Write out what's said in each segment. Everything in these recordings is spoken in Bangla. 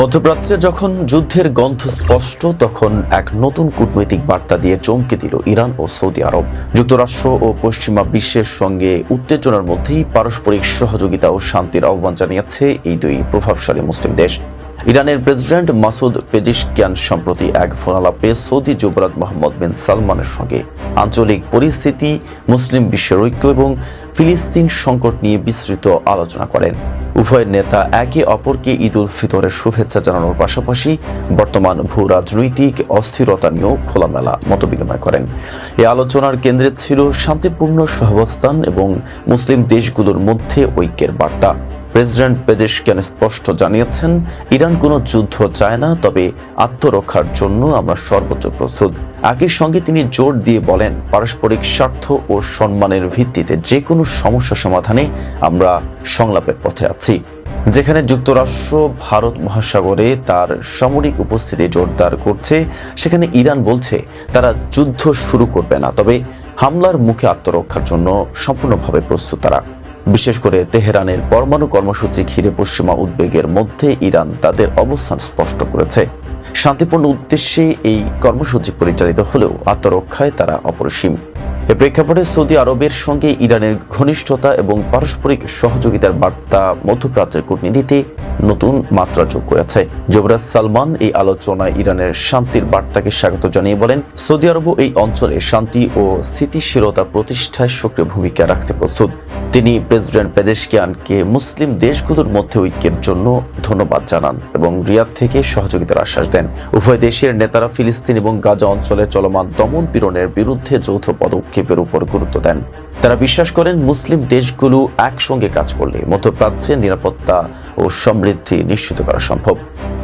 মধ্যপ্রাচ্যে যখন যুদ্ধের গন্ধ স্পষ্ট, তখন এক নতুন কূটনৈতিক বার্তা দিয়ে চমকে দিল ইরান ও সৌদি আরব। যুক্তরাষ্ট্র ও পশ্চিমা বিশ্বের সঙ্গে উত্তেজনার মধ্যেই পারস্পরিক সহযোগিতা ও শান্তির আহ্বান জানিয়েছে এই দুই প্রভাবশালী মুসলিম দেশ। ইরানের প্রেসিডেন্ট মাসুদ পেজিশকিয়ান সম্প্রতি এক ফোনালাপে সৌদি যুবরাজ মোহাম্মদ বিন সালমানের সঙ্গে আঞ্চলিক পরিস্থিতি, মুসলিম বিশ্বের ঐক্য এবং ফিলিস্তিন সংকট নিয়ে বিস্তৃত আলোচনা করেন। উভয় নেতা একে অপরকে ঈদ উল ফিতরের শুভেচ্ছা জানানোর পাশাপাশি বর্তমান ভূ রাজনৈতিক অস্থিরতা নিয়েও খোলামেলা মতবিনিময় করেন। এই আলোচনার কেন্দ্রে ছিল শান্তিপূর্ণ সহাবস্থান এবং মুসলিম দেশগুলোর মধ্যে ঐক্যের বার্তা। প্রেসিডেন্ট পেজেশকিয়ান স্পষ্ট জানিয়েছেন, ইরান কোনো যুদ্ধ চায় না, তবে আত্মরক্ষার জন্য আমরা সর্বোচ্চ প্রস্তুত। একই সঙ্গে তিনি জোর দিয়ে বলেন, পারস্পরিক স্বার্থ ও সম্মানের ভিত্তিতে যে কোনো সমস্যা সমাধানে আমরা সংলাপের পথে আছি। যেখানে যুক্তরাষ্ট্র, ভারত মহাসাগরে তার সামরিক উপস্থিতি জোরদার করছে, সেখানে ইরান বলছে, তারা যুদ্ধ শুরু করবে না, তবে হামলার মুখে আত্মরক্ষার জন্য সম্পূর্ণভাবে প্রস্তুত তারা। বিশেষ করে তেহরানের পরমাণু কর্মসূচি ঘিরে পশ্চিমা উদ্বেগের মধ্যে ইরান তাদের অবস্থান স্পষ্ট করেছে। শান্তিপূর্ণ উদ্দেশ্যে এই কর্মসূচি পরিচালিত হলেও আত্মরক্ষায় তারা অপরিসীম। এ প্রেক্ষাপটে সৌদি আরবের সঙ্গে ইরানের ঘনিষ্ঠতা এবং পারস্পরিক সহযোগিতার বার্তা মধ্যপ্রাচ্যের কূটনীতিতে নতুন মাত্রা যোগ করেছে। যুবরাজ সালমান এই আলোচনায় ইরানের শান্তির বার্তাকে স্বাগত জানিয়ে বলেন, সৌদি আরবও এই অঞ্চলে শান্তি ও স্থিতিশীলতা প্রতিষ্ঠায় সক্রিয় ভূমিকা রাখতে প্রস্তুত। তিনি প্রেসিডেন্ট পেদেশকিয়ানকে মুসলিম দেশগুলোর মধ্যে ঐক্যের জন্য ধন্যবাদ জানান এবং রিয়াদ থেকে সহযোগিতার আশ্বাস দেন। উভয় দেশের নেতারা ফিলিস্তিন এবং গাজা অঞ্চলে চলমান দমন পীড়নের বিরুদ্ধে যৌথ পদক্ষেপের উপর গুরুত্ব দেন। তারা বিশ্বাস করেন মুসলিম দেশগুলো একসঙ্গে কাজ করলে মধ্যপ্রাচ্যে নিরাপত্তা ও সমৃদ্ধি নিশ্চিত করা সম্ভব।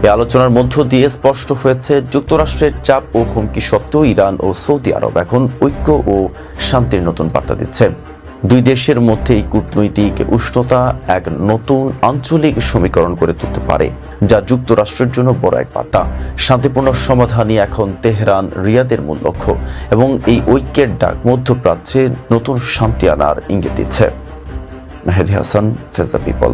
এই আলোচনার মধ্য দিয়ে স্পষ্ট হয়েছে, যুক্তরাষ্ট্রের চাপ ও হুমকি সত্ত্বেও ইরান ও সৌদি আরব এখন ঐক্য ও শান্তির নতুন বার্তা দিচ্ছে। দুই দেশের মধ্যে এই কূটনৈতিক উষ্ণতা এক নতুন আঞ্চলিক সমীকরণ করে তুলতে পারে, যা যুক্তরাষ্ট্রের জন্য বড় এক বার্তা। শান্তিপূর্ণ সমাধানই এখন তেহরান রিয়াদের মূল লক্ষ্য, এবং এই ঐক্যের ডাক মধ্যপ্রাচ্যে নতুন শান্তি আনার ইঙ্গিত দিচ্ছে। Mehedi Hasan, face the people.